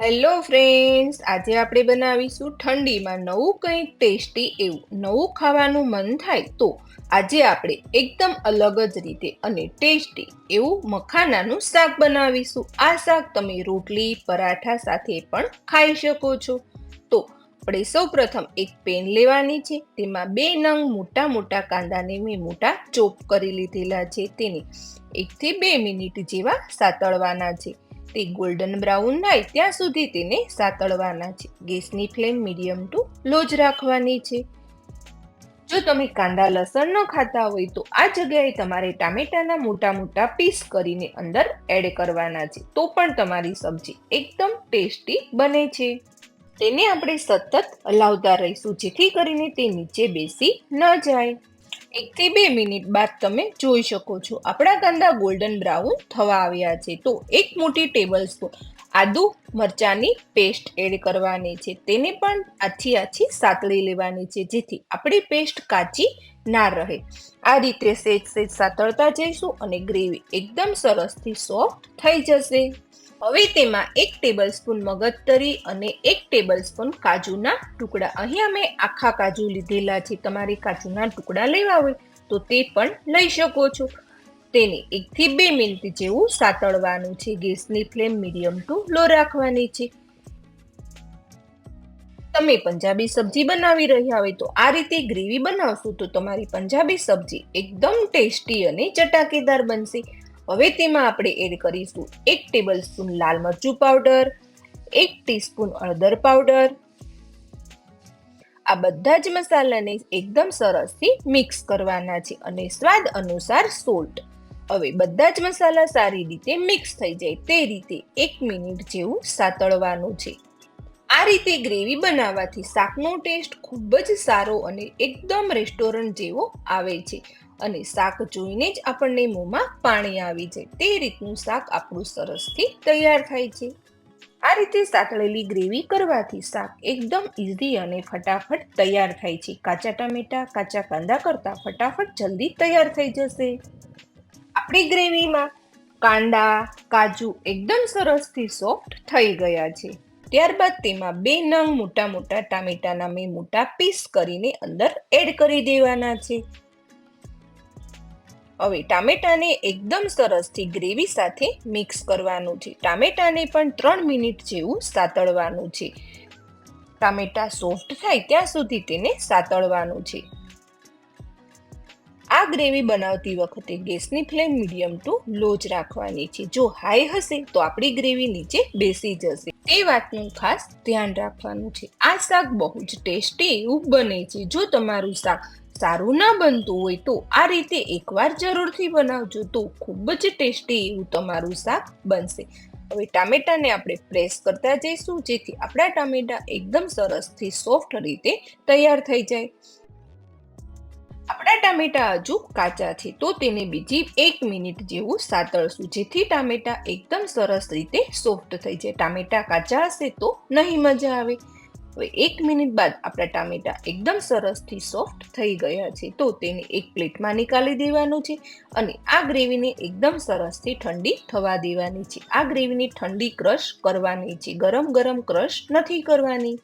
Hello friends આજે આપણે બનાવીશું ઠંડીમાં નવું કંઈક ટેસ્ટી એવું, નવું ખાવાનું મન થાય તો આજે આપણે એકદમ અલગ જ રીતે અને ટેસ્ટી એવું મખાનાનું શાક બનાવીશું. આ શાક તમે રોટલી, પરાઠા સાથે પણ ખાઈ શકો છો. તો આપણે સૌપ્રથમ એક પેન લેવાની છે. તેમાં બે નંગ મોટા મોટા કાંદાને મેં મોટા ચોપ કરી લીધેલા છે. તેને એકથી બે મિનિટ જેવા સાતળવાના છે. તે ગોલ્ડન બ્રાઉન થાય ત્યાં સુધી તેને સાતળવાના છે. ગેસની ફ્લેમ મીડિયમ ટુ લો જ રાખવાની છે. જો તમે કાંદા લસણ ન ખાતા હોય તો આ જગ્યાએ તમારે ટામેટાના મોટા મોટા પીસ કરીને અંદર એડ કરવાના છે. તો પણ તમારી સબ્જી એકદમ ટેસ્ટી બને છે. તેને આપણે સતત હલાવતા રહીશું, જેથી કરીને તે નીચે બેસી ન જાય. એકથી બે મિનિટ બાદ તમે જોઈ શકો છો. આપણા કાંદા ગોલ્ડન બ્રાઉન થવા આવ્યા છે. તો એક મોટી ટેબલ સ્પૂન આદુ મરચાંની પેસ્ટ એડ કરવાની છે. તેને પણ આછી આછી સાતળી લેવાની છે, જેથી આપણી પેસ્ટ કાચી ના રહે. આ રીતે સેજ સેજ સાતળતા જઈશું અને ગ્રેવી એકદમ સરસથી સોફ્ટ થઈ જશે. હવે તેમાં એક ટેબલ સ્પૂન મગજતરી અને એક ટેબલ સ્પૂન કાજુના ટુકડા. અહીંયા મેં આખા કાજુ લીધેલા છે. તમારે કાજુના ટુકડા લેવા હોય તો તે પણ લઈ શકો છો. તેને એકથી બે મિનિટ જેવું સાતળવાનું છે. ગેસની ફ્લેમ મીડિયમ ટુ લો રાખવાની છે. તમે પંજાબી સબ્જી બનાવી રહ્યા હોય તો આ રીતે ગ્રેવી બનાવશો તો તમારી પંજાબી સબ્જી એકદમ ટેસ્ટી અને ચટાકેદાર બનશે. હવે તેમાં આપણે એડ કરીશું એક ટેબલ સ્પૂન લાલ મરચું પાવડર એક ટીસ્પૂન હળદર પાવડર આ બધા જ મસાલાને એકદમ સરસથી મિક્સ કરવાના છે અને સ્વાદ અનુસાર સોલ્ટ હવે બધા જ મસાલા સારી રીતે મિક્સ થઈ જાય તે રીતે એક મિનિટ જેવું સાતળવાનું છે. આ રીતે ગ્રેવી બનાવવાથી શાકનો ટેસ્ટ ખૂબ જ સારો અને એકદમ રેસ્ટોરન્ટ જેવો આવે છે. અને શાક જોઈને જ આપણને મોંમાં પાણી આવી જાય તે રીતનું શાક આપણું સરસથી તૈયાર થાય છે. આ રીતે સાતળેલી ગ્રેવી કરવાથી શાક એકદમ ઇઝી અને ફટાફટ તૈયાર થાય છે. કાચા ટામેટા, કાચા કાંદા કરતાં ફટાફટ જલ્દી તૈયાર થઈ જશે. આપણી ગ્રેવીમાં કાંદા, કાજુ એકદમ સરસથી સોફ્ટ થઈ ગયા છે. ત્યારબાદ તેમાં બે નંગ મોટા મોટા ટામેટાના મેં મોટા પીસ કરીને અંદર એડ કરી દેવાના છે. હવે ટામેટાને એકદમ સરસથી ગ્રેવી સાથે મિક્સ કરવાનું છે. ટામેટાને પણ ત્રણ મિનિટ જેવું સાતળવાનું છે. ટામેટા સોફ્ટ થાય ત્યાં સુધી તેને સાતળવાનું છે. આ ગ્રેવી બનાવતી વખતે ગેસની ફ્લેમ મીડિયમ ટુ લો જ રાખવાની છે. જો હાઈ હશે તો આપણી ગ્રેવી નીચે બેસી જશે. તે વાતનું ખાસ ધ્યાન રાખવાનું છે. આ શાક બહુ જ ટેસ્ટી એવું બને છે. જો તમારું શાક સારું ના બનતું હોય તો આ રીતે એકવાર જરૂરથી બનાવજો તો ખૂબ જ ટેસ્ટી એવું તમારું શાક બનશે. હવે ટામેટાને આપણે પ્રેસ કરતા જઈશું, જેથી આપણા ટામેટા એકદમ સરસથી સોફ્ટ રીતે તૈયાર થઈ જાય. આપણા ટામેટા હજુ કાચા છે, તો તેને બીજી એક મિનિટ જેવું સાતળશું, જેથી ટામેટા એકદમ સરસ રીતે સોફ્ટ થઈ જાય. ટામેટા કાચા હશે તો નહીં મજા આવે. હવે એક મિનિટ બાદ આપણા ટામેટા એકદમ સરસથી સોફ્ટ થઈ ગયા છે, તો તેને એક પ્લેટમાં નીકાળી દેવાનું છે અને આ ગ્રેવીને એકદમ સરસથી ઠંડી થવા દેવાની છે. આ ગ્રેવીની ઠંડી ક્રશ કરવાની છે, ગરમ ગરમ ક્રશ નથી કરવાની.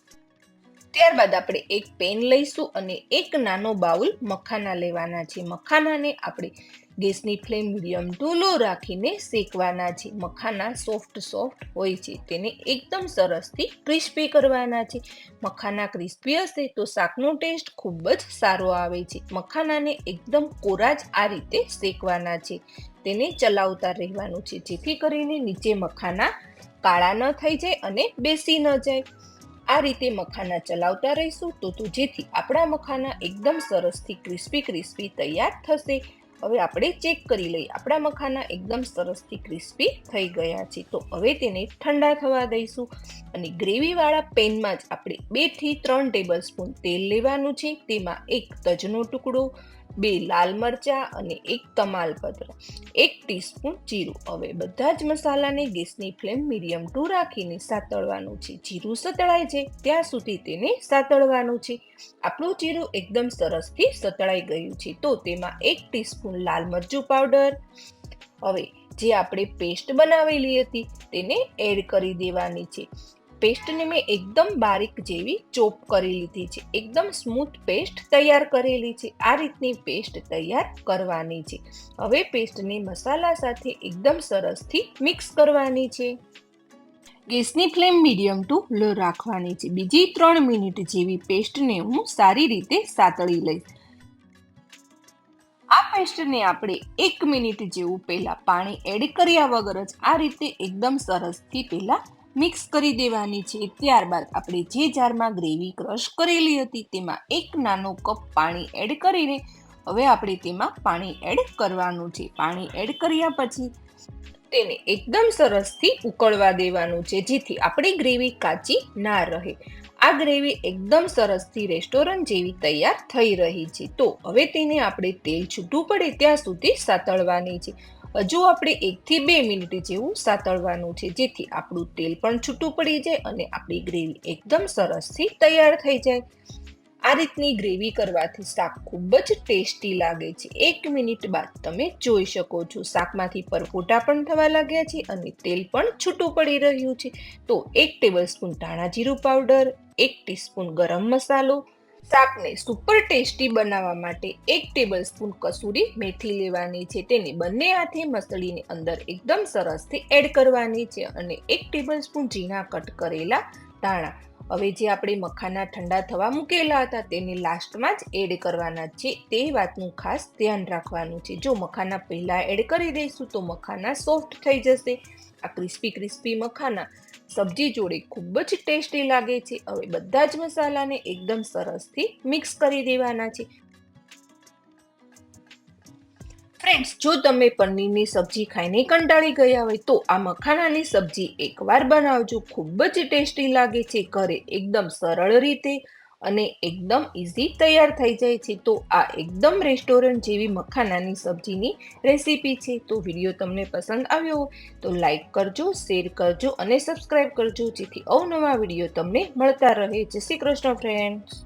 ત્યારબાદ આપણે એક પેન લઈશું અને એક નાનો બાઉલ મખાના લેવાના છે. મખાનાને આપણે ગેસની ફ્લેમ મીડિયમ ટુ લો રાખીને શેકવાના છે. મખાના સોફ્ટ સોફ્ટ હોય છે. તેને એકદમ સરસથી ક્રિસ્પી કરવાના છે. મખાના ક્રિસ્પી હશે તો શાકનો ટેસ્ટ ખૂબ જ સારો આવે છે. મખાનાને એકદમ કોરા જ આ રીતે શેકવાના છે. તેને ચલાવતા રહેવાનું છે. જેથી કરીને નીચે મખાના કાળા ન થઈ જાય અને બેસી ન જાય. આ રીતે મખાના ચલાવતા રહીશું તો તો જેથી આપણા મખાના એકદમ સરસથી ક્રિસ્પી ક્રિસ્પી તૈયાર થશે. હવે આપણે ચેક કરી લઈએ. આપણા મખાના એકદમ સરસથી ક્રિસ્પી થઈ ગયા છે. તો હવે તેને ઠંડા થવા દઈશું અને ગ્રેવીવાળા પેનમાં જ આપણે બેથી ત્રણ ટેબલ સ્પૂન તેલ લેવાનું છે. તેમાં એક તજનો ટુકડો બે લાલ મરચાં અને એક તમાલપત્ર એક ટીસ્પૂન જીરું. હવે બધા જ મસાલાને ગેસની ફ્લેમ મીડિયમ ટુ રાખીને સાતળવાનું છે. જીરું સતળાય છે, ત્યાં સુધી તેને સાતળવાનું છે. આપણું જીરું એકદમ સરસથી સતળાઈ ગયું છે, તો તેમાં એક ટીસ્પૂન લાલ મરચું પાવડર. હવે જે આપણે પેસ્ટ બનાવેલી હતી, તેને એડ કરી દેવાની છે. પેસ્ટને મેં એકદમ બારીક જેવી ચોપ કરી લીધી છે. એકદમ સ્મૂથ પેસ્ટ તૈયાર કરેલી છે. આ રીતની પેસ્ટ તૈયાર કરવાની છે. હવે પેસ્ટને મસાલા સાથે એકદમ સરસથી મિક્સ કરવાની છે. ગેસની ફ્લેમ મીડિયમ ટુ લો રાખવાની છે. બીજી ત્રણ મિનિટ જેવી પેસ્ટને હું સારી રીતે સાતળી લઈશ. આ પેસ્ટને આપણે એક મિનિટ જેવું પહેલાં પાણી એડ કર્યા વગર જ આ રીતે એકદમ સરસથી પહેલા મિક્સ કરી દેવાની છે. ત્યારબાદ આપણે જે જારમાં ગ્રેવી ક્રશ કરેલી હતી તેમાં એક નાનો કપ પાણી એડ કરીને હવે આપણે તેમાં પાણી એડ કરવાનું છે. પાણી એડ કર્યા પછી તેને એકદમ સરસથી ઉકળવા દેવાનું છે, જેથી આપણી ગ્રેવી કાચી ના રહે. આ ગ્રેવી એકદમ સરસથી રેસ્ટોરન્ટ જેવી તૈયાર થઈ રહી છે. તો હવે તેને આપણે તેલ છૂટું પડે ત્યાં સુધી સાતળવાની છે. હજુ આપણે એકથી બે મિનિટ જેવું સાતળવાનું છે, જેથી આપણું તેલ પણ છૂટું પડી જાય અને આપણી ગ્રેવી એકદમ સરસથી તૈયાર થઈ જાય. આ રીતની ગ્રેવી કરવાથી શાક ખૂબ જ ટેસ્ટી લાગે છે. એક મિનિટ બાદ તમે જોઈ શકો છો, શાકમાંથી પરપોટા પણ થવા લાગ્યા છે અને તેલ પણ છૂટું પડી રહ્યું છે. તો એક ટેબલ સ્પૂન ધાણા જીરું પાવડર, એક ટીસ્પૂન ગરમ મસાલો શાકને સુપર ટેસ્ટી બનાવવા માટે એક ટેબલ સ્પૂન કસૂરી મેથી લેવાની છે. તેને બંને હાથે મસળીને અંદર એકદમ સરસથી એડ કરવાની છે અને એક ટેબલ સ્પૂન ઝીણા કટ કરેલા ધાણા. હવે જે આપણે મખાના ઠંડા થવા મૂકેલા હતા તેને લાસ્ટમાં જ એડ કરવાના છે. તે વાતનું ખાસ ધ્યાન રાખવાનું છે. જો મખાના પહેલાં એડ કરી દઈશું તો મખાના સોફ્ટ થઈ જશે. આ ક્રિસ્પી ક્રિસ્પી મખાના સબ્જી જોડે ખૂબ જ ટેસ્ટી લાગે છે. હવે બધા જ મસાલાને એકદમ સરસથી મિક્સ કરી દેવાના છે. ફ્રેન્ડ્સ જો તમે પનીરની સબ્જી ખાઈને કંટાળી ગયા હોય તો આ મખાનાની સબ્જી એકવાર બનાવજો. ખૂબ જ ટેસ્ટી લાગે છે. ઘરે એકદમ સરળ રીતે અને એકદમ ઇઝી તૈયાર થઈ જાય છે. તો આ એકદમ રેસ્ટોરન્ટ જેવી મખાનાની સબ્જીની રેસીપી છે. તો વીડિયો તમને પસંદ આવ્યો તો લાઈક કરજો શેર કરજો અને સબસ્ક્રાઈબ કરજો, જેથી અવનવા વીડિયો તમને મળતા રહે. જય શ્રી કૃષ્ણ ફ્રેન્ડ્સ